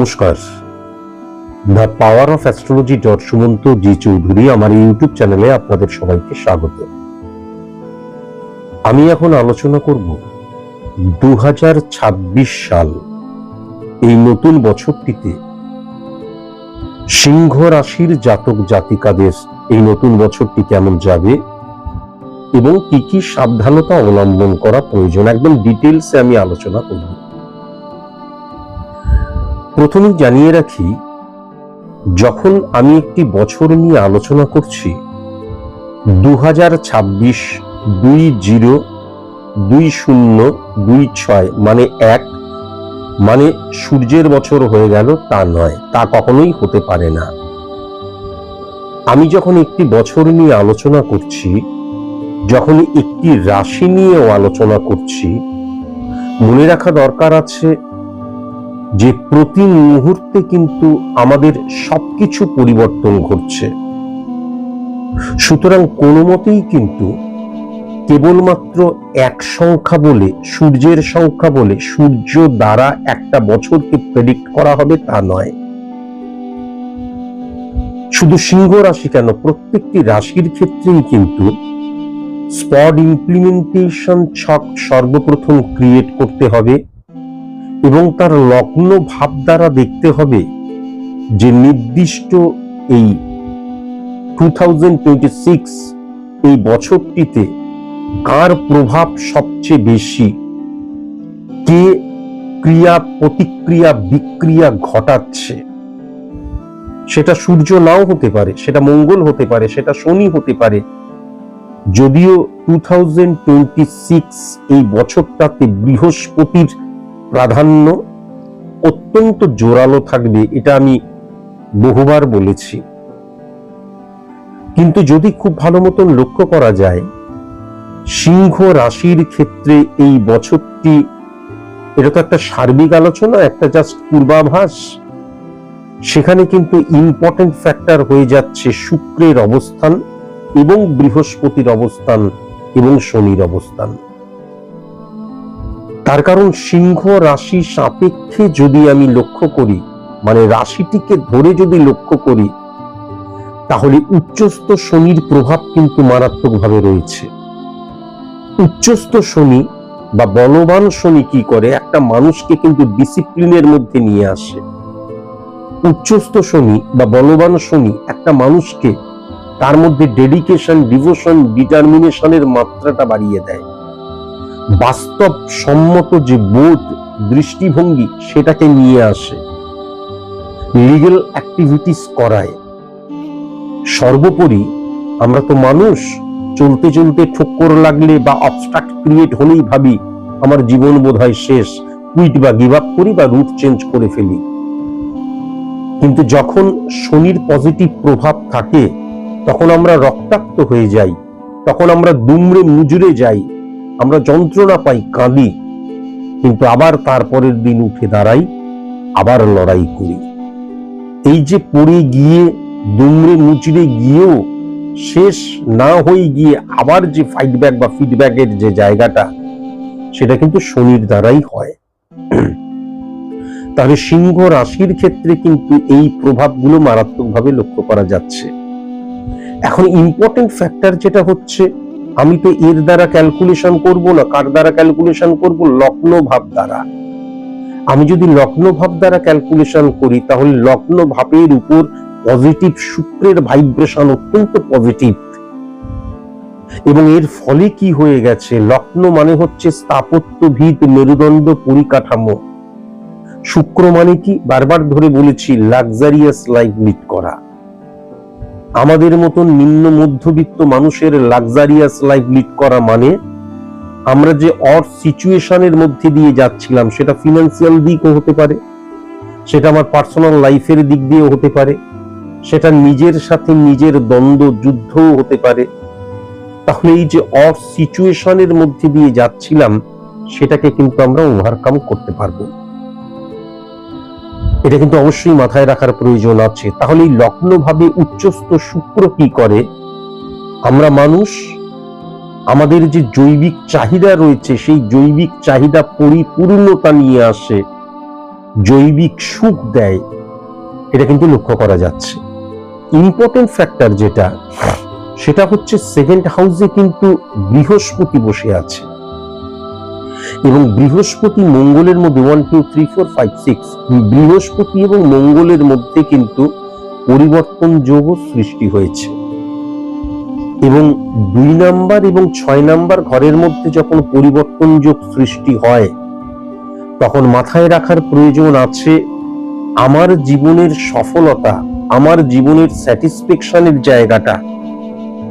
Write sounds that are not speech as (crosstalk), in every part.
নমস্কার। The power of astrology dot Sumanta G Chowdhury আমার YouTube চ্যানেলে আপনাদের সবাইকে স্বাগত। আমি এখন আলোচনা করব দু হাজার ছাব্বিশ সাল, এই নতুন বছরটিতে। সিংহ রাশির জাতক জাতিকাদের এই নতুন বছরটি কেমন যাবে এবং কি কি সাবধানতা অবলম্বন করা প্রয়োজন, একদম ডিটেলসে আমি আলোচনা করব। প্রথমেই জানিয়ে রাখি, যখন আমি একটি বছর নিয়ে আলোচনা করছি দু হাজার ছাব্বিশ দুই জিরো দুই শূন্য দুই ছয় মানে এক মানে সূর্যের বছর হয়ে গেল, তা নয়, তা কখনোই হতে পারে না। আমি যখন একটি বছর নিয়ে আলোচনা করছি, যখন একটি রাশি নিয়েও আলোচনা করছি, মনে রাখা দরকার আছে যে প্রতি মুহূর্তে কিন্তু আমাদের সবকিছু পরিবর্তন ঘটছে। সুতরাং কোনো মতেই কিন্তু কেবলমাত্র এক সংখ্যা বলে, সূর্যের সংখ্যা বলে, সূর্য দ্বারা একটা বছরকে প্রেডিক্ট করা হবে তা নয়। শুধু সিংহ রাশি কেন, প্রত্যেকটি রাশির ক্ষেত্রেই কিন্তু স্পট ইমপ্লিমেন্টেশন ছক সর্বপ্রথম ক্রিয়েট করতে হবে। এবং তার লগ্ন ভাব দ্বারা দেখতে হবে যে নির্দিষ্ট এই টু এই বছরটিতে কার প্রভাব সবচেয়ে বেশি? কে ক্রিয়া প্রতিক্রিয়া বিক্রিয়া ঘটাচ্ছে? সেটা সূর্য নাও হতে পারে, সেটা মঙ্গল হতে পারে, সেটা শনি হতে পারে। যদিও টু এই বছরটাতে বৃহস্পতির প্রাধান্য অত্যন্ত জোরালো থাকবে, এটা আমি বহুবার বলেছি। কিন্তু যদি খুব ভালো মতন লক্ষ্য করা যায়, সিংহ রাশির ক্ষেত্রে এই বছরটি, এটা তো একটা সার্বিক আলোচনা, একটা জাস্ট পূর্বাভাস। সেখানে কিন্তু ইম্পর্টেন্ট ফ্যাক্টর হয়ে যাচ্ছে শুক্রের অবস্থান এবং বৃহস্পতির অবস্থান এবং শনির অবস্থান। তার কারণ সিংহ রাশি সাপেক্ষে যদি আমি লক্ষ্য করি মানে রাশিটিকে ধরে যদি লক্ষ্য করি, তাহলে উচ্চস্থ শনির প্রভাব কিন্তু মারাত্মকভাবে রয়েছে। উচ্চস্থ শনি বা বলবান শনি কি করে? একটা মানুষকে কিন্তু ডিসিপ্লিনের মধ্যে নিয়ে আসে। উচ্চস্থ শনি বা বলবান শনি একটা মানুষকে তার মধ্যে ডেডিকেশন, ডিভোশন, ডিটারমিনেশনের মাত্রাটা বাড়িয়ে দেয়। বাস্তব সম্মত যে বোধ, দৃষ্টিভঙ্গি, সেটাকে নিয়ে আসে। লিগেল অ্যাক্টিভিটিস করায়। সর্বোপরি আমরা তো মানুষ, চলতে চলতে ঠক্কর লাগলে বা অবস্ট্রাক্ট ক্রিয়েট হলেই ভাবি, আমার জীবন বোধ হয় শেষ কুইট বা গিভ আপ করি বা রুট চেঞ্জ করে ফেলি। কিন্তু যখন শনির পজিটিভ প্রভাব থাকে, তখন আমরা রক্তাক্ত হয়ে যাই, তখন আমরা দুমড়ে মুজুরে যাই আমরা যন্ত্রণা পাই কাঁদি, কিন্তু আবার তারপরের দিন উঠে দাঁড়াই, আবার লড়াই করি। এই যে পড়ে গিয়ে, দুমড়ে মুচড়ে গিয়েও শেষ না হয়ে গিয়ে আবার যে ফাইডব্যাক বা ফিডব্যাকের যে জায়গাটা, সেটা কিন্তু শনির দ্বারাই হয়। তাহলে সিংহ রাশির ক্ষেত্রে কিন্তু এই প্রভাবগুলো মারাত্মকভাবে লক্ষ্য করা যাচ্ছে। এখন ইম্পর্টেন্ট ফ্যাক্টর যেটা হচ্ছে আমি তো এর দ্বারা ক্যালকুলেশন করব না, কার দ্বারা ক্যালকুলেশন করব? লগ্ন ভাব দ্বারা। আমি যদি লগ্ন ভাব দ্বারা ক্যালকুলেশন করি, তাহলে লগ্ন ভাবের উপর পজিটিভ শুক্রের ভাইব্রেশন অত্যন্ত পজিটিভ এবং এর ফলে কি হয়ে গেছে? লগ্ন মানে হচ্ছে স্থাপত্যভিত মেরুদণ্ড পরিকাঠামো। শুক্র মানে কি? বারবার ধরে বলেছি লাক্সারিয়াস লাইফ লিড করা। আমাদের মতন নিম্ন মধ্যবিত্ত মানুষের লাক্সারিয়াস লাইফ লিড করা মানে আমরা যে অর সিচুয়েশনের মধ্যে দিয়ে যাচ্ছিলাম, সেটা ফিনান্সিয়াল দিকও হতে পারে, সেটা আমার পার্সোনাল লাইফের দিক দিয়েও হতে পারে, সেটা নিজের সাথে নিজের দ্বন্দ্ব যুদ্ধও হতে পারে। তাহলে এই যে অর সিচুয়েশনের মধ্যে দিয়ে যাচ্ছিলাম, সেটাকে কিন্তু আমরা ওভারকাম করতে পারব। এটা কিন্তু অবশ্যই মাথায় রাখার প্রয়োজন আছে। তাহলে এই লগ্ন ভাবে উচ্চস্থ শুক্র কি করে? আমরা মানুষ, আমাদের যে জৈবিক চাহিদা রয়েছে, সেই জৈবিক চাহিদা পরিপূর্ণতা নিয়ে আসে, জৈবিক সুখ দেয়, এটা কিন্তু লক্ষ্য করা যাচ্ছে। ইম্পর্টেন্ট ফ্যাক্টর যেটা, সেটা হচ্ছে সেকেন্ড হাউসে কিন্তু বৃহস্পতি বসে আছে। এবং বৃহস্পতি মঙ্গলের মধ্যে one two three four five six বৃহস্পতি এবং মঙ্গলের মধ্যে কিন্তু পরিবর্তন যোগ সৃষ্টি হয়েছে। এবং দুই নাম্বার এবং ছয় নাম্বার ঘরের মধ্যে যখন পরিবর্তন যোগ সৃষ্টি হয়, তখন মাথায় রাখার প্রয়োজন আছে আমার জীবনের সফলতা, আমার জীবনের স্যাটিসফ্যাকশনের জায়গাটা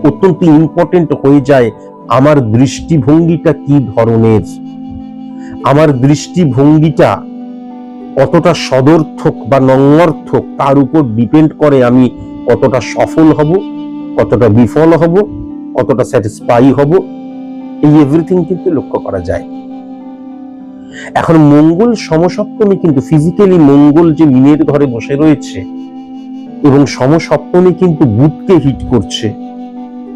অত্যন্ত ইম্পর্টেন্ট হয়ে যায় আমার দৃষ্টিভঙ্গিটা কি ধরনের। আমার দৃষ্টিভঙ্গিটা কতটা সদর্থক বা নঙ্গর্থক তার উপর ডিপেন্ড করে আমি কতটা সফল হব, কতটা বিফল হব, কতটা স্যাটিসফাই হব, এই এভরিথিং কিন্তু লক্ষ্য করা যায়। এখন মঙ্গল সমসপ্তমী কিন্তু ফিজিক্যালি মঙ্গল যে মিনের ঘরে বসে রয়েছে এবং সমসপ্তমী কিন্তু বুধকে হিট করছে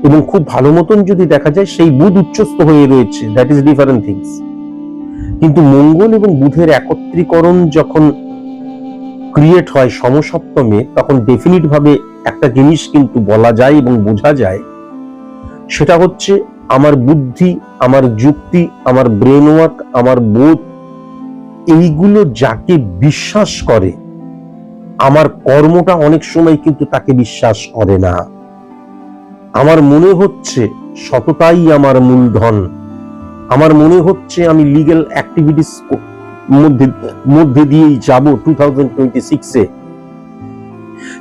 এবং খুব ভালো মতন যদি দেখা যায় সেই বুধ উচ্চস্থ হয়ে রয়েছে দ্যাট ইজ ডিফারেন্ট থিংস কিন্তু মঙ্গল এবং বুধের একত্রীকরণ যখন ক্রিয়েট হয় সমসপ্তমে, তখন ডেফিনিট ভাবে একটা জিনিস কিন্তু বলা যায় এবং বোঝা যায়। সেটা হচ্ছে আমার বুদ্ধি, আমার যুক্তি, আমার ব্রেন ওয়ার্ক আমার বোধ, এইগুলো যাকে বিশ্বাস করে, আমার কর্মটা অনেক সময় কিন্তু তাকে বিশ্বাস করে না। আমার মনে হচ্ছে সততাই আমার মূলধন। আমার মনে হচ্ছে আমি লিগ্যাল অ্যাক্টিভিটিস মধ্যে মধ্যে দিয়েই যাব টু সিক্সে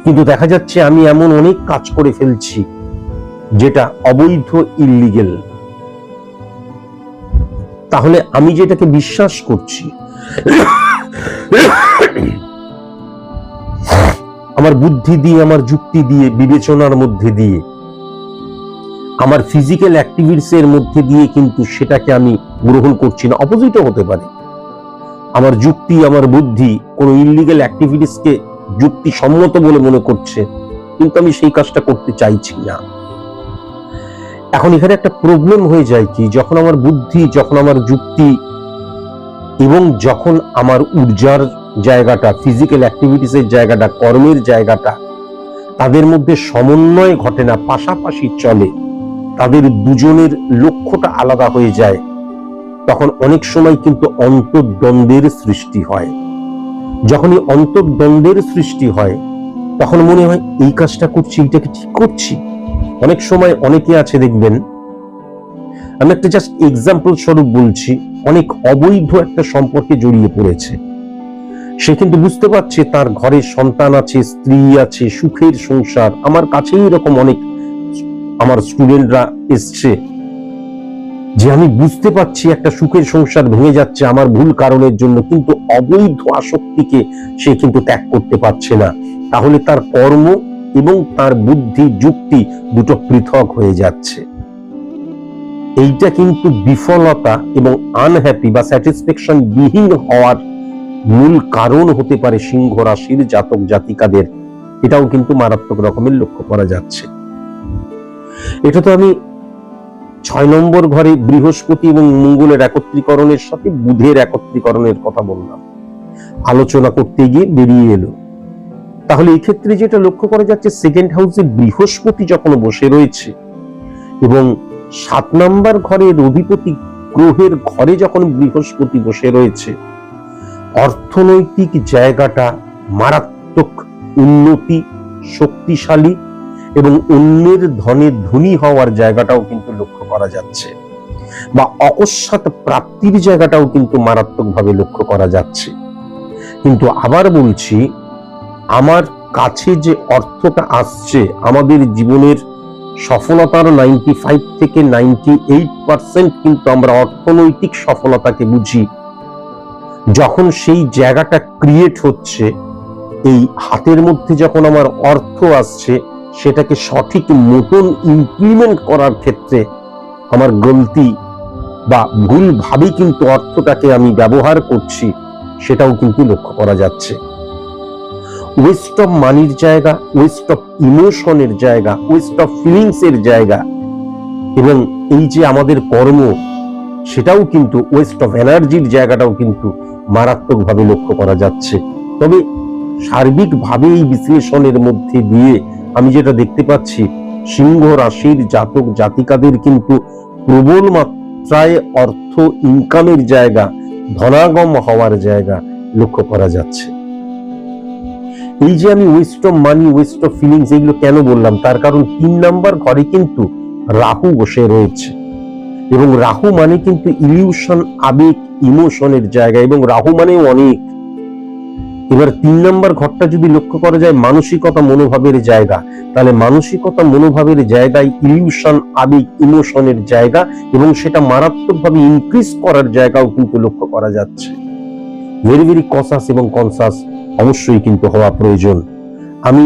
কিন্তু দেখা যাচ্ছে আমি এমন অনেক কাজ করে ফেলছি, যেটা অবৈধ ইলিগেল তাহলে আমি যেটাকে বিশ্বাস করছি, আমার বুদ্ধি দিয়ে, আমার যুক্তি দিয়ে, বিবেচনার মধ্যে দিয়ে আমার ফিজিক্যাল অ্যাক্টিভিটিস এর মধ্যে দিয়ে কিন্তু সেটাকে আমি গ্রহণ করছি না অপোজিটও হতে পারে। আমার যুক্তি, আমার বুদ্ধি কোন ইলিগাল অ্যাক্টিভিটিসকে যুক্তি সম্মত বলে মনে করছে, কিন্তু আমি সেই কাজটা করতে চাইছি না। এখন এখানে একটা প্রবলেম হয়ে যায় কি, যখন আমার বুদ্ধি, যখন আমার যুক্তি এবং যখন আমার ঊর্জার জায়গাটা ফিজিক্যাল অ্যাক্টিভিটিস এর জায়গাটা, কর্মের জায়গাটা, তাদের মধ্যে সমন্বয় ঘটে না, পাশাপাশি চলে। তাদের দুজনের লক্ষ্যটা আলাদা হয়ে যায়। তখন অনেক সময় কিন্তু অন্তর্দ্বন্দ্বের সৃষ্টি হয়। যখনই অন্তর্দ্বন্দ্বের সৃষ্টি হয়, তখন মনে হয়, এই কাজটা করছি এইটাকে ঠিক করছি? অনেক সময় অনেকে আছে, দেখবেন, আমি একটা জাস্ট এক্সাম্পল স্বরূপ বলছি, অনেক অবৈধ একটা সম্পর্কে জড়িয়ে পড়েছে। সে কিন্তু বুঝতে পারছে, তার ঘরে সন্তান আছে, স্ত্রী আছে, সুখের সংসার, আমার কাছেই এরকম অনেক আমার স্টুডেন্টরা এসছে যে আমি বুঝতে পারছি একটা সুখের সংসার ভেঙে যাচ্ছে আমার ভুল কারণের জন্য, কিন্তু অবৈধ আসক্তিকে সে কিন্তু ত্যাগ করতে পারছে না। তাহলে তার কর্ম এবং তার বুদ্ধি, যুক্তি দুটো পৃথক হয়ে যাচ্ছে। এইটা কিন্তু বিফলতা এবং আনহ্যাপি বা স্যাটিসফ্যাকশন বিহীন হওয়ার মূল কারণ হতে পারে সিংহ রাশির জাতক জাতিকাদের এটাও কিন্তু মারাত্মক রকমের লক্ষ্য করা যাচ্ছে। এটা তো আমি ছয় নম্বর ঘরে বৃহস্পতি এবং মঙ্গলের একত্রীকরণের সাথে বুধের একত্রীকরণের কথা বললাম। আলোচনা করতে গিয়ে বেরিয়ে এলো। তাহলে এই ক্ষেত্রে যেটা লক্ষ্য করা যাচ্ছে সেকেন্ড হাউসে বৃহস্পতি যখন বসে রয়েছে এবং সাত নাম্বার ঘরের অধিপতি গ্রহের ঘরে যখন বৃহস্পতি বসে রয়েছে, অর্থনৈতিক জায়গাটা মারাত্মক উন্নতি, শক্তিশালী এবং অন্যের ধনে ধনী হওয়ার জায়গাটাও কিন্তু লক্ষ্য করা যাচ্ছে বা অকস্মাৎ প্রাপ্তির জায়গাটাও কিন্তু মারাত্মকভাবে লক্ষ্য করা যাচ্ছে। কিন্তু আবার বলছি, আমার কাছে যে অর্থটা আসছে, আমাদের জীবনের সফলতার নাইনটি ফাইভ থেকে নাইনটি এইট পার্সেন্ট কিন্তু আমরা অর্থনৈতিক সফলতাকে বুঝি। যখন সেই জায়গাটা ক্রিয়েট হচ্ছে, এই হাতের মধ্যে যখন আমার অর্থ আসছে সেটাকে সঠিক মতন ইমপ্লিমেন্ট করার ক্ষেত্রে আমার গলতি বা ভুলভাবেই কিন্তু অর্থটাকে আমি ব্যবহার করছি, সেটাও কিন্তু লক্ষ্য করা যাচ্ছে। ওয়েস্ট অফ মানির জায়গা ওয়েস্ট অফ ইমোশনের জায়গা ওয়েস্ট অফ ফিলিংস এর জায়গা এবং এই যে আমাদের কর্ম, সেটাও কিন্তু ওয়েস্ট অফ এনার্জির জায়গাটাও কিন্তু মারাত্মকভাবে লক্ষ্য করা যাচ্ছে। তবে সার্বিকভাবে এই বিশ্লেষণের মধ্যে দিয়ে আমি যেটা দেখতে পাচ্ছি, সিংহ রাশির জাতক জাতিকাদের কিন্তু প্রবল মাত্রায় অর্থ ইনকামের জায়গা, ধনাগম হওয়ার জায়গা লক্ষ্য করা যাচ্ছে। এই যে আমি waste of money waste of feelings এগুলো কেন বললাম? তার কারণ তিন নাম্বার ঘরে কিন্তু রাহু বসে রয়েছে। এবং রাহু মানে কিন্তু ইলিউশন আবেগ ইমোশনের জায়গা। এবং রাহু মানে অনেক। এবার তিন নম্বর ঘরটা যদি লক্ষ্য করা যায়, মানসিকতা মনোভাবের জায়গা। তাহলে মানসিকতা মনোভাবের জায়গায় ইলিউশন আবেগ ইমোশনের জায়গা এবং সেটা মারাত্মকভাবে ইনক্রিজ করার জায়গাও কিন্তু লক্ষ্য করা যাচ্ছে। ভেরি ভেরি কসাস এবং কনসাস অবশ্যই কিন্তু হওয়া প্রয়োজন। আমি,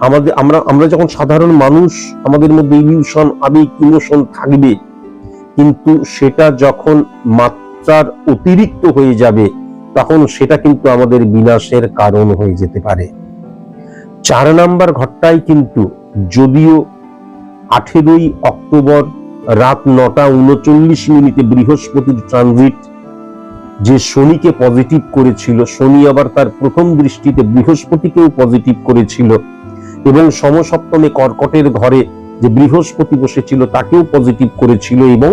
আমাদের, আমরা আমরা যখন সাধারণ মানুষ, আমাদের মধ্যে ইলিউশন আবেগ ইমোশন থাকবে, কিন্তু সেটা যখন মাত্রার অতিরিক্ত হয়ে যাবে তখন সেটা কিন্তু আমাদের বিনাশের কারণ হয়ে যেতে পারে। চার নাম্বার ঘরটাই কিন্তু যদিও আঠেরোই অক্টোবর রাত নটা উনচল্লিশ মিনিটে বৃহস্পতির ট্রানজিট যে শনিকে পজিটিভ করেছিল, শনি আবার তার প্রথম দৃষ্টিতে বৃহস্পতিকেও পজিটিভ করেছিল এবং সমসপ্তমে কর্কটের ঘরে যে বৃহস্পতি বসেছিল তাকেও পজিটিভ করেছিল এবং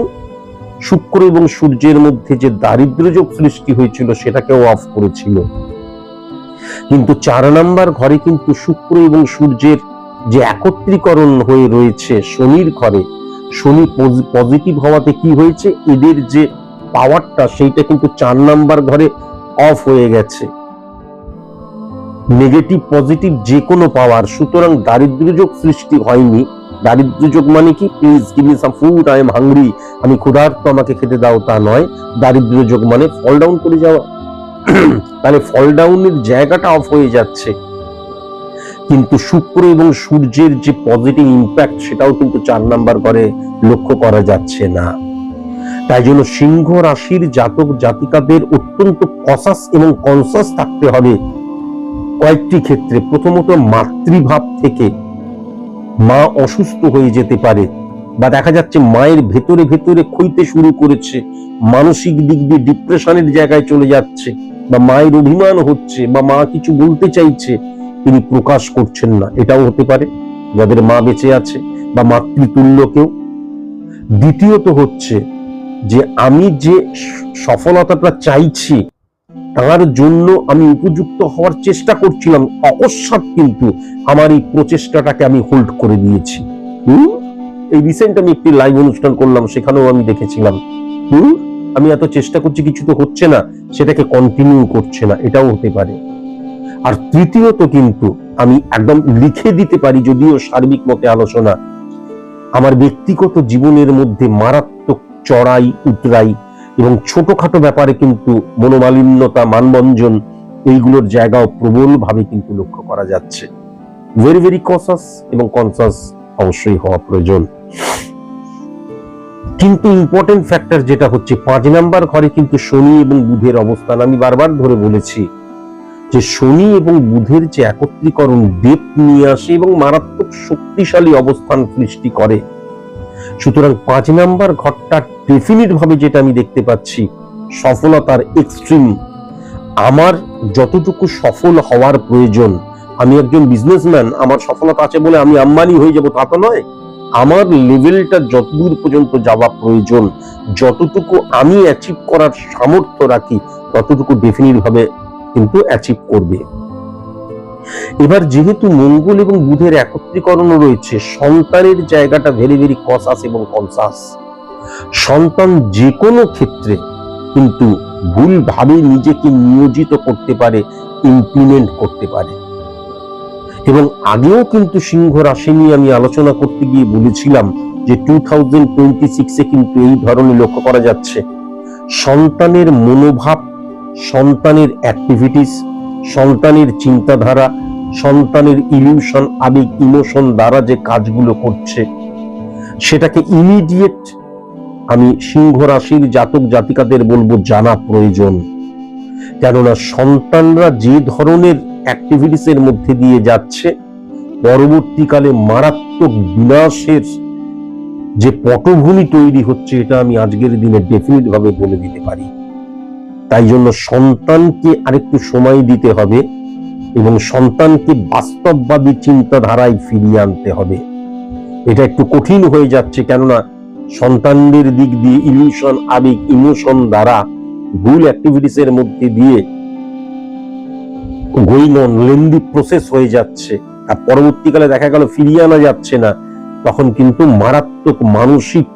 শুক্র এবং সূর্যের মধ্যে যে দারিদ্র্যযোগ সৃষ্টি হয়েছিল, সেটাকেও অফ করেছিল। কিন্তু চার নাম্বার ঘরে কিন্তু শুক্র এবং সূর্যের যে একত্রীকরণ হয়ে রয়েছে শনির ঘরে, শনি পজিটিভ হওয়াতে কি হয়েছে? এদের যে পাওয়ারটা সেইটা কিন্তু চার নাম্বার ঘরে অফ হয়ে গেছে। নেগেটিভ পজিটিভ যে কোনো পাওয়ার সুতরাং দারিদ্র্যযোগ সৃষ্টি হয়নি। দারিদ্র্যযোগ মানে কি? Please give me some food I am hungry আমি ক্ষুধার্ত, আমাকে খেতে দাও, তা নয়। দারিদ্র্যযোগ মানে ফল ডাউন করে যাওয়া। (clears throat) তাহলে ফল ডাউনের জায়গাটা অফ হয়ে যাচ্ছে। কিন্তু শুক্র এবং সূর্যের যে পজিটিভ ইম্প্যাক্ট সেটাও কিন্তু চার নাম্বার ঘরে লক্ষ্য করা যাচ্ছে না। তাই জন্য সিংহ রাশির জাতক জাতিকাদের অত্যন্ত কসাস এবং কনসাস থাকতে হবে। কয়েকটি ক্ষেত্রে, প্রথমত মাতৃভাব থেকে মা অসুস্থ হয়ে যেতে পারে বা দেখা যাচ্ছে মায়ের ভেতরে ভেতরে ক্ষইতে শুরু করেছে, মানসিক দিক দিয়ে ডিপ্রেশনের জায়গায় চলে যাচ্ছে বা মায়ের অভিমান হচ্ছে বা মা কিছু বলতে চাইছে, তিনি প্রকাশ করছেন না। এটাও হতে পারে, যাদের মা বেঁচে আছে বা মাতৃতুল্য কেউ। দ্বিতীয়ত হচ্ছে যে আমি যে সফলতাটা চাইছি তার জন্য আমি উপযুক্ত হওয়ার চেষ্টা করছিলাম, অকস্মাৎ কিন্তু আমার এই প্রচেষ্টাটাকে আমি হোল্ড করে দিয়েছি হুম? এই রিসেন্ট আমি একটি লাইভ অনুষ্ঠান করলাম, সেখানেও আমি দেখেছিলাম। হুম? আমি এত চেষ্টা করছি, কিছু তো হচ্ছে না, সেটাকে কন্টিনিউ করছে না, এটাও হতে পারে। আর তৃতীয়ত কিন্তু আমি একদম লিখে দিতে পারি, যদিও সার্বিক মতে আলোচনা। আমার ব্যক্তিগত জীবনের মধ্যে মারাত্মক চড়াই উতরাই এবং ছোটখাটো ব্যাপারে কিন্তু মনোমালিন্যতা মানবঞ্জন এইগুলোর জায়গাও প্রবলভাবে কিন্তু লক্ষ্য করা যাচ্ছে। ভেরি ভেরি কনসাস এবং কনসাস অবশ্যই হওয়া প্রয়োজন। কিন্তু ইম্পর্টেন্ট ফ্যাক্টর যেটা হচ্ছে, পাঁচ নাম্বার ঘরে কিন্তু শনি এবং বুধের অবস্থান আমি বারবার ধরে বলেছি যে শনি এবং বুধের যে একত্রীকরণ দেব নিয়ে আসে এবং মারাত্মক শক্তিশালী অবস্থান সৃষ্টি করে। সুতরাং পাঁচ নাম্বার ঘরটা ডেফিনিট ভাবে যেটা আমি দেখতে পাচ্ছি, সফলতার এক্সট্রিম আমার যতটুকু সফল হওয়ার প্রয়োজন, আমি একজন বিজনেসম্যান আমার সফলতা আছে বলে আমি আম্বানি হয়ে যাব, তা তো নয়। আমার লেভেলটা যতদূর পর্যন্ত যাওয়া প্রয়োজন, যতটুকু আমি অ্যাচিভ করার সামর্থ্য রাখি, ততটুকু ডেফিনিট ভাবে কিন্তু অ্যাচিভ করবে। এবার যেহেতু মঙ্গল এবং বুধের একত্রীকরণ রয়েছে, সন্তানের জায়গাটা ভেরি ভেরি কসাস এবং কনসাস সন্তান যে কোনো ক্ষেত্রে কিন্তু ভুলভাবে নিজেকে নিয়োজিত করতে পারে ইমপ্লিমেন্ট করতে পারে। এবং আগেও কিন্তু সিংহ রাশি নিয়ে আমি আলোচনা করতে গিয়ে বলেছিলাম যে টু থাউজেন্ড টোয়েন্টি সিক্সে কিন্তু এই ধরনের লক্ষ্য করা যাচ্ছে। সন্তানের মনোভাব, সন্তানের অ্যাক্টিভিটিস সন্তানের চিন্তাধারা, সন্তানের ইলিউশন আবেগ ইমোশন দ্বারা যে কাজগুলো করছে, সেটাকে ইমিডিয়েট আমি সিংহ রাশির জাতক জাতিকাদের বলব জানা প্রয়োজন। কেননা সন্তানরা যে ধরনের অ্যাক্টিভিটিস এর মধ্যে দিয়ে যাচ্ছে, পরবর্তীকালে মারাত্মক বিনাশের যে পটভূমি তৈরি হচ্ছে, এটা আমি আজকের দিনে ডেফিনিট ভাবে বলে দিতে পারি। তাই জন্য সন্তানকে আরেকটু সময় দিতে হবে এবং সন্তানকে বাস্তববাদী চিন্তাধারায় ফিরিয়ে আনতে হবে। এটা একটু কঠিন হয়ে যাচ্ছে কেননা সন্তানদের দিক দিয়ে ইলিউশন আবেগ, ইমোশন দ্বারা ভুল অ্যাক্টিভিটিস এর মধ্যে দিয়ে গোয়িং অন লেন্দি প্রসেস হয়ে যাচ্ছে। আর পরবর্তীকালে দেখা গেল ফিরিয়ে আনা যাচ্ছে না। তখন কিন্তু মারাত্মক মানসিক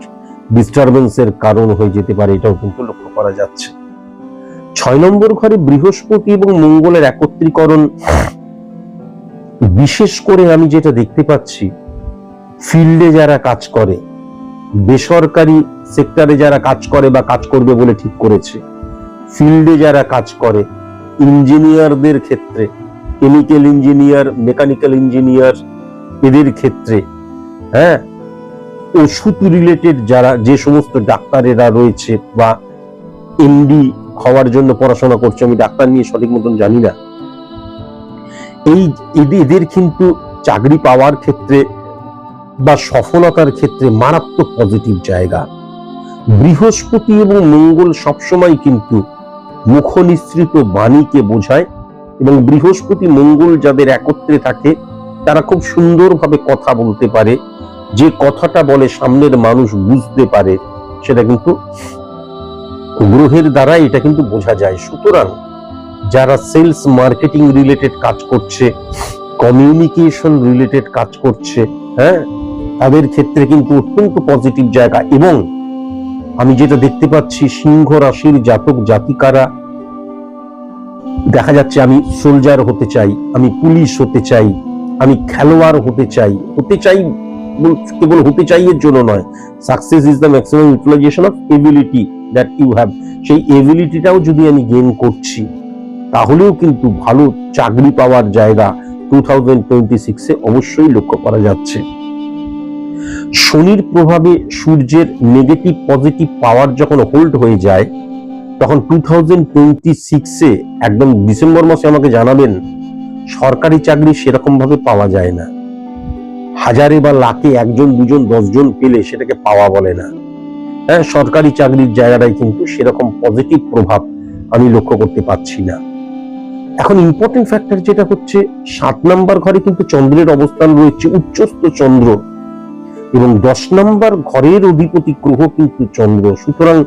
ডিস্টারবেন্সের কারণ হয়ে যেতে পারে। এটাও কিন্তু লক্ষ্য করা যাচ্ছে। ছয় নম্বর ঘরে বৃহস্পতি এবং মঙ্গলের একত্রীকরণ। বিশেষ করে আমি যেটা দেখতে পাচ্ছি, ফিল্ডে যারা কাজ করে, বেসরকারি সেক্টরে যারা কাজ করে বা কাজ করবে বলে ঠিক করেছে, ফিল্ডে যারা কাজ করে, ইঞ্জিনিয়ারদের ক্ষেত্রে, কেমিক্যাল ইঞ্জিনিয়ার, মেকানিক্যাল ইঞ্জিনিয়ার, এদের ক্ষেত্রে হ্যাঁ ওষুধ রিলেটেড যারা, যে সমস্ত ডাক্তারেরা রয়েছে বা এমডি হওয়ার জন্য পড়াশোনা করছে, আমি ডাক্তার নিয়ে সঠিক মতন জানি না। এই এদের- কিন্তু চাকরি পাওয়ার ক্ষেত্রে বা সফলতার ক্ষেত্রে মারাত্মক পজিটিভ জায়গা। বৃহস্পতি এবং মঙ্গল সবসময় কিন্তু মুখনিসৃত বাণীকে বোঝায় এবং বৃহস্পতি মঙ্গল যাদের একত্রে থাকে, তারা খুব সুন্দরভাবে কথা বলতে পারে, যে কথাটা বলে সামনের মানুষ বুঝতে পারে, সেটা কিন্তু গ্রহের দ্বারা এটা কিন্তু বোঝা যায়। সুতরাং যারা সেলস মার্কেটিং রিলেটেড কাজ করছে, কমিউনিকেশন রিলেটেড কাজ করছে হ্যাঁ তাদের ক্ষেত্রে কিন্তু অত্যন্ত পজিটিভ জায়গা এবং আমি যেটা দেখতে পাচ্ছি, সিংহ রাশির জাতক জাতিকারা, দেখা যাচ্ছে আমি সোলজার হতে চাই, আমি পুলিশ হতে চাই, আমি খেলোয়াড় হতে চাই হতে চাই কেবল হতে চাই এর জন্য নয়। Success is the maximum utilization of ability that you have সেই এবিলিটিটাও যদি আমি গেইন করছি, তাহলেও কিন্তু ভালো চাকরি পাওয়ার জায়গা টু থাউজেন্ড টোয়েন্টি সিক্সে অবশ্যই লক্ষ্য করা যাচ্ছে। শনির প্রভাবে সূর্যের নেগেটিভ পজিটিভ পাওয়ার যখন হোল্ড হয়ে যায়, তখন টু থাউজেন্ড টোয়েন্টি সিক্সে একদম ডিসেম্বর মাসে আমাকে জানাবেন, সরকারি চাকরি সেরকম ভাবে পাওয়া যায় না। হাজারে বা লাখে একজন, দুজন, দশজন পেলে সেটাকে পাওয়া বলে না। হ্যাঁ সরকারি চাকরির জায়গাটায় কিন্তু সেরকম পজিটিভ প্রভাব আমি লক্ষ্য করতে পারছি না। এখন ইম্পর্টেন্ট ফ্যাক্টর যেটা হচ্ছে, সাত নাম্বার ঘরে কিন্তু চন্দ্রের অবস্থান রয়েছে, উচ্চস্থ চন্দ্র। এবং দশ নাম্বার ঘরের অধিপতি গ্রহ কিন্তু চন্দ্র। সুতরাং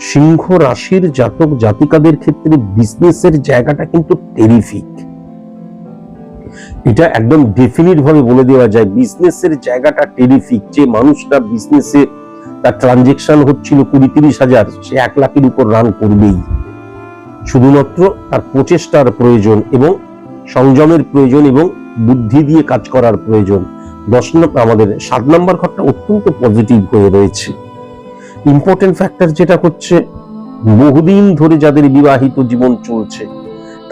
সিংহ রাশির জাতক জাতিকাদের ক্ষেত্রে বিজনেসের জায়গাটা কিন্তু টেরিফিক এটা একদম ডেফিনিট ভাবে বলে দেওয়া যায় বিজনেসের জায়গাটা টেরিফিক যে মানুষটা বিজনেসে তার ট্রানজেকশন হচ্ছিল কুড়ি তিরিশ হাজার, সে এক লাখের উপর রান করবেই। শুধুমাত্র তার প্রচেষ্টার প্রয়োজন এবং সংযমের প্রয়োজন এবং বুদ্ধি দিয়ে কাজ করার প্রয়োজন। দশ নম্বর আমাদের সাত নম্বর ঘরটা অত্যন্ত পজিটিভ হয়ে রয়েছে। ইম্পর্টেন্ট ফ্যাক্টর যেটা হচ্ছে, বহুদিন ধরে যাদের বিবাহিত জীবন চলছে,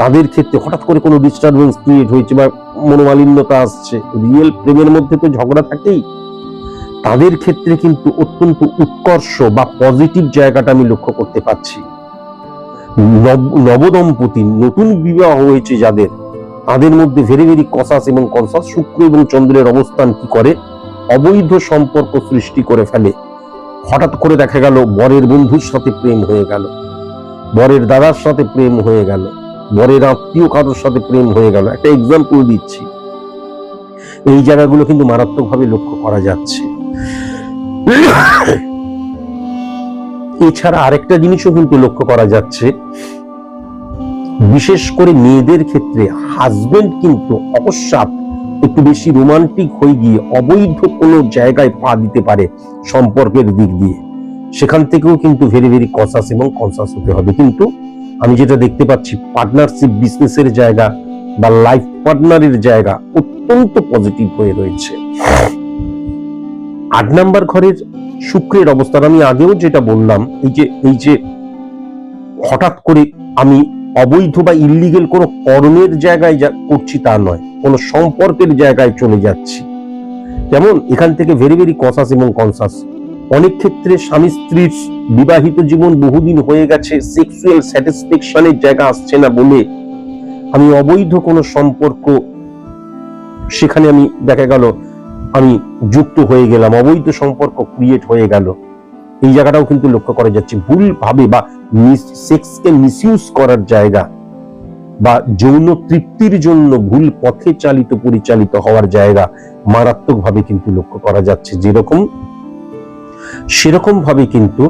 তাদের ক্ষেত্রে হঠাৎ করে কোনো ডিস্টারবেন্স ক্রিয়েট হয়েছে বা মনোমালিন্যতা আসছে। রিয়েল প্রেমের মধ্যে তো ঝগড়া থাকেই। তাদের ক্ষেত্রে কিন্তু অত্যন্ত উৎকর্ষ বা পজিটিভ জায়গাটা আমি লক্ষ্য করতে পারছি। নবদম্পতি নতুন বিবাহ হয়েছে যাদের। তাদের মধ্যে ভেরি ভেরি কসাস এবং কনসাস শুক্র এবং চন্দ্রের অবস্থান কি করে? অবৈধ সম্পর্ক সৃষ্টি করে ফেলে। হঠাৎ করে দেখা গেল, বরের বন্ধুর সাথে প্রেম হয়ে গেল। বরের দাদার সাথে প্রেম হয়ে গেল। বরের আত্মীয় কারোর সাথে প্রেম হয়ে গেল। একটা এক্সাম্পল দিচ্ছি। এই জায়গাগুলো কিন্তু মারাত্মকভাবে লক্ষ্য করা যাচ্ছে। এছাড়া আরেকটা জিনিসও কিন্তু লক্ষ্য করা যাচ্ছে। বিশেষ করে মেয়েদের ক্ষেত্রে হাজবেন্ড কিন্তু অকস্মাৎ একটু বেশি রোমান্টিক হয়ে গিয়ে অবৈধ কোনো জায়গায় পা দিতে পারে সম্পর্কের দিক দিয়ে। সেখান থেকেও কিন্তু ভেরি ভেরি কনসাস এবং কনসাস হতে হবে। কিন্তু আমি যেটা দেখতে পাচ্ছি পার্টনারশিপ বিজনেসের জায়গা বা লাইফ পার্টনারের জায়গা অত্যন্ত পজিটিভ হয়ে রয়েছে। আট নাম্বার ঘরের শুক্রের অবস্থান। আমি আগেও যেটা বললাম, এই যে এই যে হঠাৎ করে আমি অবৈধ বা ইলিগেল কোনো কর্মের জায়গায় যা করছি তা নয়, কোনো সম্পর্কের জায়গায় চলে যাচ্ছি। যেমন এখান থেকে ভেরি ভেরি কনসাস এবং কনসাস অনেক ক্ষেত্রে স্বামী স্ত্রীর বিবাহিত জীবন বহুদিন হয়ে গেছে সেক্সুয়াল স্যাটিসফ্যাকশনের জায়গা আসছে না বলে আমি অবৈধ কোনো সম্পর্ক, সেখানে আমি দেখা গেল, আমি যুক্ত হয়ে গেলাম, অবৈধ সম্পর্ক ক্রিয়েট হয়ে গেল। এই জায়গাটাও কিন্তু লক্ষ্য করা যাচ্ছে ভুল ভাবে বা সেক্সকে মিসইউজ করার জায়গা বা যৌন তৃপ্তির জন্য ভুল পথে চালিত, পরিচালিত হওয়ার জায়গা মারাত্মকভাবে কিন্তু লক্ষ্য করা যাচ্ছে। যেরকম সেরকম ভাবে কিন্তু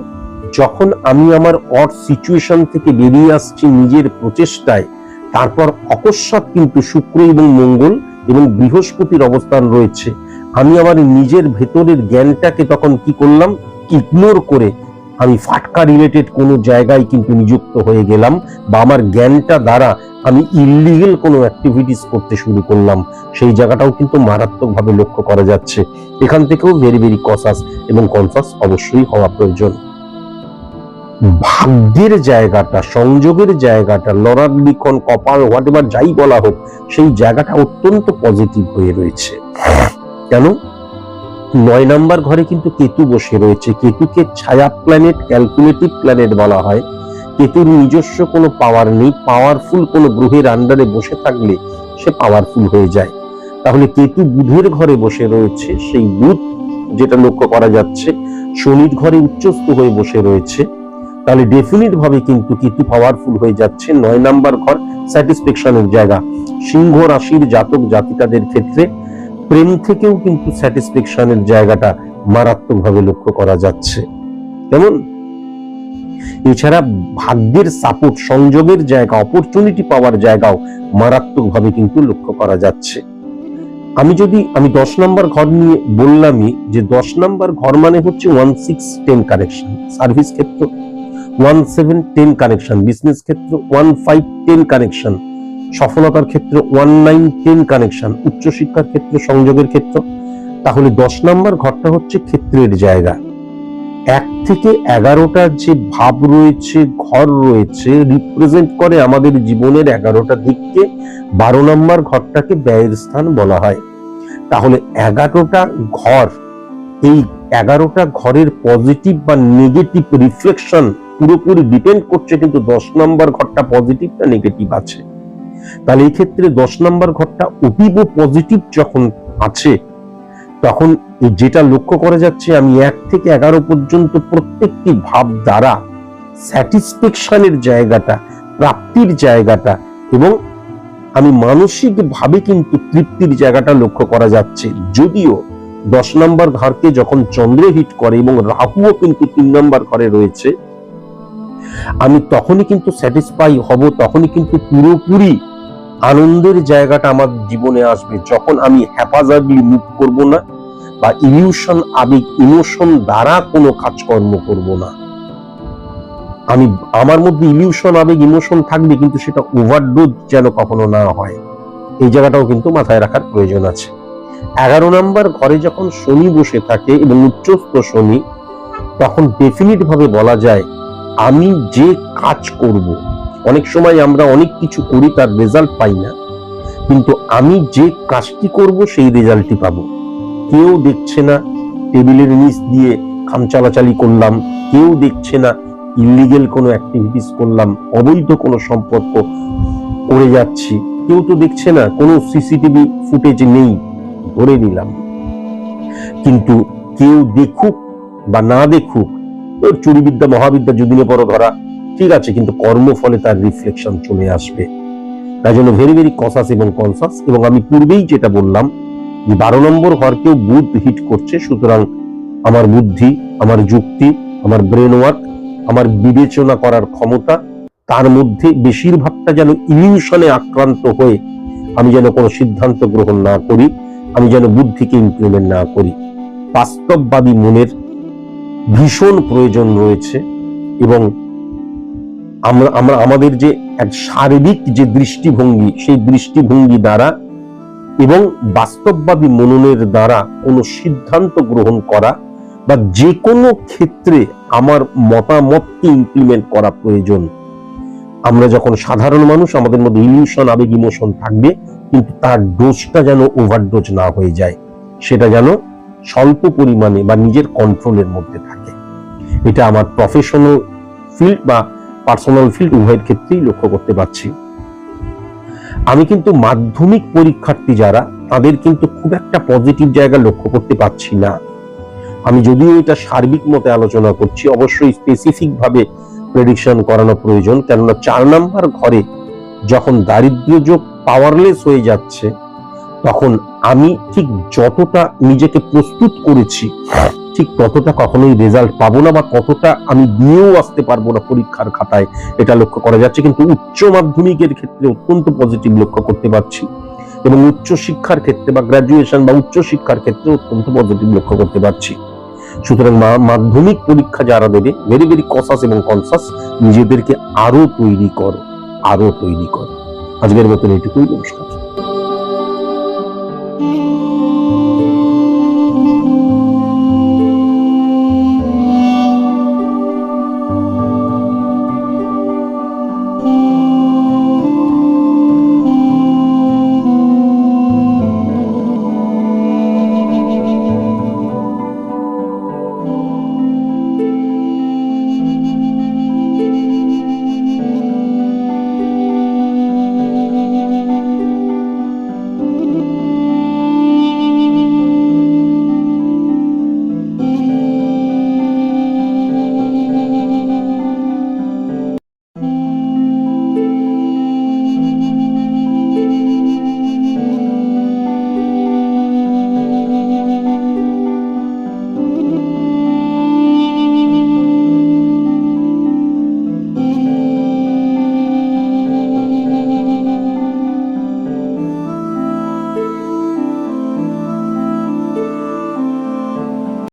যখন আমি আমার অড সিচুয়েশন থেকে বেরিয়ে আসছি নিজের প্রচেষ্টায়, তারপর অকস্মাৎ কিন্তু শুক্র এবং মঙ্গল এবং বৃহস্পতির অবস্থান রয়েছে। আমি আমার নিজের ভেতরের জ্ঞানটাকে তখন কি করলাম? ইগনোর করে আমি ফাটকা রিলেটেড কোনো জায়গায় কিন্তু নিযুক্ত হয়ে গেলাম বা আমার জ্ঞানটা দ্বারা আমি ইলিগেল কোনো অ্যাক্টিভিটিস করতে শুরু করলাম। সেই জায়গাটাও কিন্তু মারাত্মকভাবে লক্ষ্য করা যাচ্ছে। এখান থেকেও ভেরি ভেরি কসাস এবং কনসাস অবশ্যই হওয়া প্রয়োজন। ভাগ্যের জায়গাটা, সংযোগের জায়গাটা লড়ার লিখন, কপাল হোয়াট এভার যাই বলা হোক, সেই জায়গাটা অত্যন্ত পজিটিভ হয়ে রয়েছে। কেন নয় নাম্বার ঘরে কিন্তু কেতু বসে রয়েছে। কেতুকে ছায়া প্ল্যানেট ক্যালকুলেটিভ প্ল্যানেট বলা হয়। কেতুর নিজস্ব কোনো পাওয়ার নেই পাওয়ারফুল কোনো গ্রহের আন্ডারে বসে থাকলে সে পাওয়ারফুল হয়ে যায়। তাহলে কেতু বুধের ঘরে বসে রয়েছে, সেই বুধ যেটা লক্ষ্য করা যাচ্ছে, শনির ঘরে উচ্চস্থ হয়ে বসে রয়েছে। তাহলে ডেফিনিট ভাবে কিন্তু কেতু পাওয়ারফুল হয়ে যাচ্ছে, নয় নাম্বার ঘর স্যাটিসফ্যাকশনের জায়গা। সিংহ রাশির জাতক জাতিকাদের ক্ষেত্রে প্রেম থেকেও কিন্তু স্যাটিসফ্যাকশনের জায়গাটা মারাত্মকভাবে লক্ষ্য করা যাচ্ছে। কেমন? এছাড়া ভাগ্যের সাপোর্ট সংযোগের জায়গা অপরচুনিটি পাওয়ার জায়গাও মারাত্মকভাবে কিন্তু লক্ষ্য করা যাচ্ছে। আমি যদি, আমি দশ নম্বর ঘর নিয়ে বললামই যে দশ নম্বর ঘর মানে হচ্ছে one six ten connection service ক্ষেত্র one seven ten connection business ক্ষেত্র ওয়ান ফাইভ টেন কানেকশন সফলতার ক্ষেত্রে ওয়ান নাইন টেন কানেকশন উচ্চশিক্ষার ক্ষেত্র সংযোগের ক্ষেত্র, তাহলে দশ নম্বর ঘরটা হচ্ছে ক্ষেত্রের জায়গা। এক থেকে এগারোটা যে ভাব রয়েছে, ঘর রয়েছে রিপ্রেজেন্ট করে আমাদের জীবনের এগারোটা দিককে বারো নম্বর ঘরটাকে ব্যয়ের স্থান বলা হয়। তাহলে এগারোটা ঘর, এই এগারোটা ঘরের পজিটিভ বা নেগেটিভ রিফ্লেকশন পুরোপুরি ডিপেন্ড করছে কিন্তু দশ নম্বর ঘরটা পজিটিভ না নেগেটিভ আছে। তাহলে এই ক্ষেত্রে দশ নম্বর ঘরটা অতীব পজিটিভ যখন আছে, তখন যেটা লক্ষ্য করা যাচ্ছে, আমি এক থেকে এগারো পর্যন্ত প্রত্যেকটি ভাব দ্বারা স্যাটিসফ্যাকশনের জায়গাটা, প্রাপ্তির জায়গাটা এবং আমি মানসিক ভাবে কিন্তু তৃপ্তির জায়গাটা লক্ষ্য করা যাচ্ছে। যদিও দশ নম্বর ঘরকে যখন চন্দ্র হিট করে এবং রাহুও কিন্তু তিন নম্বর ঘরে রয়েছে, আমি তখনই কিন্তু স্যাটিসফাই হব, তখনই কিন্তু পুরোপুরি আনন্দের জায়গাটা আমার জীবনে আসবে। যখন আমি হ্যাপাজার্ডলি মুভ করব না বা ইলিউশন আবেগ ইমোশন দ্বারা কোনো কাজকর্ম করব না। আমি, আমার মধ্যে ইলিউশন আবেগ ইমোশন থাকবে কিন্তু সেটা ওভারডোজ যেন কখনো না হয়। এই জায়গাটাও কিন্তু মাথায় রাখার প্রয়োজন আছে। এগারো নাম্বার, ঘরে যখন শনি বসে থাকে এবং উচ্চস্থ শনি, তখন ডেফিনিট ভাবে বলা যায়, আমি যে কাজ করব অনেক সময় আমরা অনেক কিছু করি, তার রেজাল্ট পাই না। কিন্তু আমি যে কাজটি করব, সেই রেজাল্টই পাবো। কেউ দেখছে না টেবিলের নিচ দিয়ে খামচালাচালি করলাম, কেউ দেখছে না ইলিগেল কোনো অ্যাক্টিভিটিস করলাম, অবৈধ কোনো সম্পর্ক করে যাচ্ছি। কেউ তো দেখছে না, কোনো সিসিটিভি ফুটেজ নেই, ধরে নিলাম। কিন্তু কেউ দেখুক বা না দেখুক, ওর চুরিবিদ্যা, মহাবিদ্যা, যদিনে পর ধরা ঠিক আছে, কিন্তু কর্মফলে তার রিফ্লেকশন চলে আসবে। তাই জন্য ভেরি ভেরি কসাস এবং কনসাস এবং আমি পূর্বেই যেটা বললাম যে বারো নম্বর ঘরকেও বুধ হিট করছে, সুতরাং আমার বুদ্ধি, আমার যুক্তি, আমার ব্রেন ওয়ার্ক আমার বিবেচনা করার ক্ষমতা, তার মধ্যে বেশিরভাগটা যেন ইলিউশনে আক্রান্ত হয়ে আমি যেন কোনো সিদ্ধান্ত গ্রহণ না করি, আমি যেন বুদ্ধিকে ইমপ্লিমেন্ট না করি। বাস্তববাদী মনের ভীষণ প্রয়োজন রয়েছে এবং আমরা আমরা আমাদের যে এক শারীরিক যে দৃষ্টিভঙ্গি, সেই দৃষ্টিভঙ্গি দ্বারা এবং বাস্তববাদী মননের দ্বারা কোনো সিদ্ধান্ত গ্রহণ করা বা যে কোনো ক্ষেত্রে আমার মতামতকে ইমপ্লিমেন্ট করা প্রয়োজন। আমরা যখন সাধারণ মানুষ, আমাদের মধ্যে ইলিউশন আবেগ ইমোশন থাকবে, কিন্তু তার ডোজটা যেন ওভারডোজ না হয়ে যায়। সেটা যেন স্বল্প পরিমাণে বা নিজের কন্ট্রোলের মধ্যে থাকে। এটা আমার প্রফেশনাল ফিল্ড বা পার্সোনাল ফিল্ড উভয়ের ক্ষেত্রেই লক্ষ্য করতে পারছি। আমি কিন্তু মাধ্যমিক পরীক্ষার্থী যারা, তাদের কিন্তু খুব একটা পজিটিভ জায়গা লক্ষ্য করতে পারছি না। আমি যদিও এটা সার্বিক মতে আলোচনা করছি, অবশ্যই স্পেসিফিক ভাবে প্রেডিকশন করানো প্রয়োজন। কেননা চার নাম্বার ঘরে যখন দারিদ্র্য যোগ পাওয়ারলেস হয়ে যাচ্ছে, তখন আমি ঠিক যতটা নিজেকে প্রস্তুত করেছি ঠিক ততটা কখনোই রেজাল্ট পাবো না বা ততটা আমি দিয়েও আসতে পারব না পরীক্ষার খাতায়। এটা লক্ষ্য করা যাচ্ছে। কিন্তু উচ্চ মাধ্যমিকের ক্ষেত্রে অত্যন্ত পজিটিভ লক্ষ্য করতে পারছি। এবং উচ্চ শিক্ষার ক্ষেত্রে বা গ্রাজুয়েশন বা উচ্চ শিক্ষার ক্ষেত্রে অত্যন্ত পজিটিভ লক্ষ্য করতে পারছি। সুতরাং মাধ্যমিক পরীক্ষা যারা দেবে ভেরি ভেরি কসাস এবং কনসাস নিজেদেরকে আরও তৈরি করো, আরও তৈরি করো। আজকের মতন এটুকুই। নমস্কার।